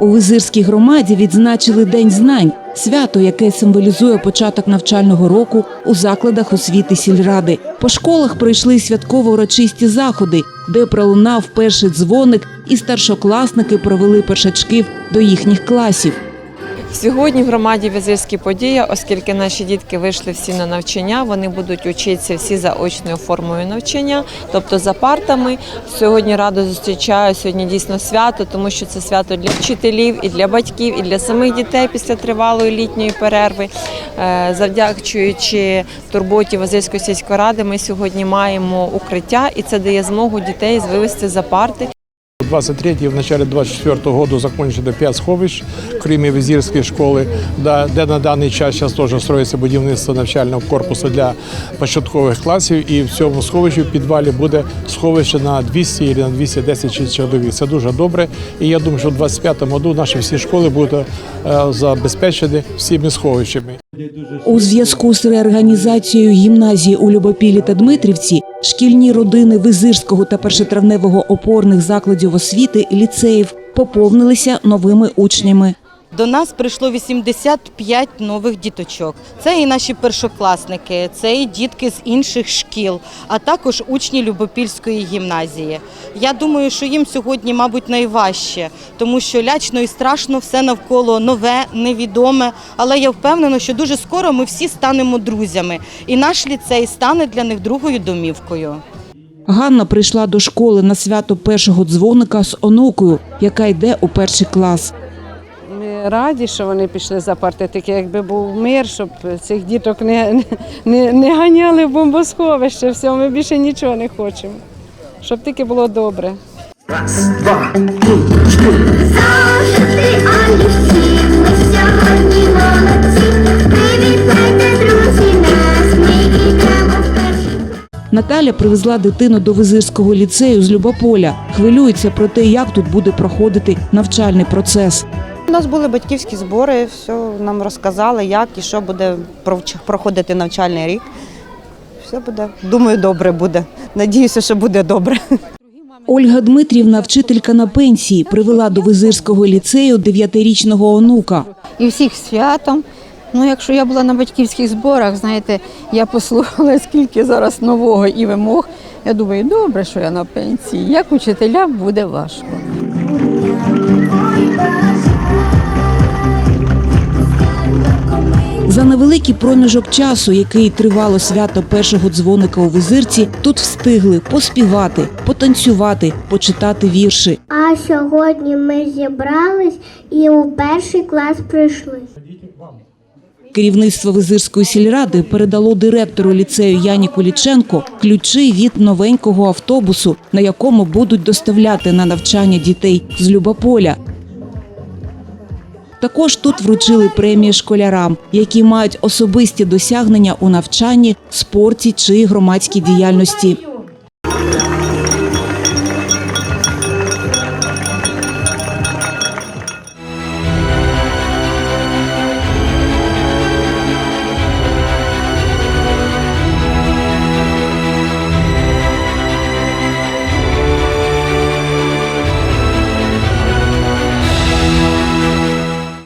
У визирській громаді відзначили День знань, свято, яке символізує початок навчального року у закладах освіти сільради. По школах пройшли святково-урочисті заходи, де пролунав перший дзвоник, і старшокласники провели першачків до їхніх класів. Сьогодні в громаді візирські події, оскільки наші дітки вийшли всі на навчання, вони будуть учитися всі за очною формою навчання, тобто за партами. Сьогодні радо зустрічаю сьогодні дійсно свято, тому що це свято для вчителів і для батьків, і для самих дітей після тривалої літньої перерви. Е, Завдячуючи турботі Вазильської сільської ради, ми сьогодні маємо укриття, і це дає змогу дітей вивести за парти. 23 в начале 24 года закончено 5 сховищ, крім візірської школи, де на даний час зараз теж строїться будівництво навчального корпусу для початкових класів. І в цьому сховищі в підвалі буде сховище на 200 або на 210 чоловік. Це дуже добре. І я думаю, що в 25 году наші всі школи будуть е, забезпечені всіми сховищами. У зв'язку з реорганізацією гімназії у Любопілі та Дмитрівці шкільні родини Визирського та першотравневого опорних закладів освіти ліцеїв поповнилися новими учнями. До нас прийшло 85 нових діточок. Це і наші першокласники, це і дітки з інших шкіл, а також учні Любопільської гімназії. Я думаю, що їм сьогодні, мабуть, найважче, тому що лячно і страшно все навколо нове, невідоме. Але я впевнена, що дуже скоро ми всі станемо друзями, і наш ліцей стане для них другою домівкою. Ганна прийшла до школи на свято першого дзвоника з онукою, яка йде у перший клас. Раді, що вони пішли за парти, таке якби був мир, щоб цих діток не, не, не ганяли в бомбосховище. Все, ми більше нічого не хочемо. Щоб тільки було добре. Завжди олівці, ми сьогодні молодці. Привітайте, друзі, нас, ми йдемо в Наталя привезла дитину до визирського ліцею з Любополя. Хвилюється про те, як тут буде проходити навчальний процес. У нас були батьківські збори, все нам розказали, як і що буде проходити навчальний рік. Все буде, думаю, добре буде. Надіюся, що буде добре. Ольга Дмитрівна, вчителька на пенсії, привела до визирського ліцею дев'ятирічного онука. і всіх святом. Ну, якщо я була на батьківських зборах, знаєте, я послухала, скільки зараз нового і вимог. Я думаю, добре, що я на пенсії. Як учителям буде важко. За невеликий проміжок часу, який тривало свято першого дзвоника у визирці, тут встигли поспівати, потанцювати, почитати вірші. А сьогодні ми зібрались і у перший клас прийшли. Керівництво Визирської сільради передало директору ліцею Яні Коліченко ключі від новенького автобусу, на якому будуть доставляти на навчання дітей з Любополя. Також тут вручили премії школярам, які мають особисті досягнення у навчанні, спорті чи громадській діяльності.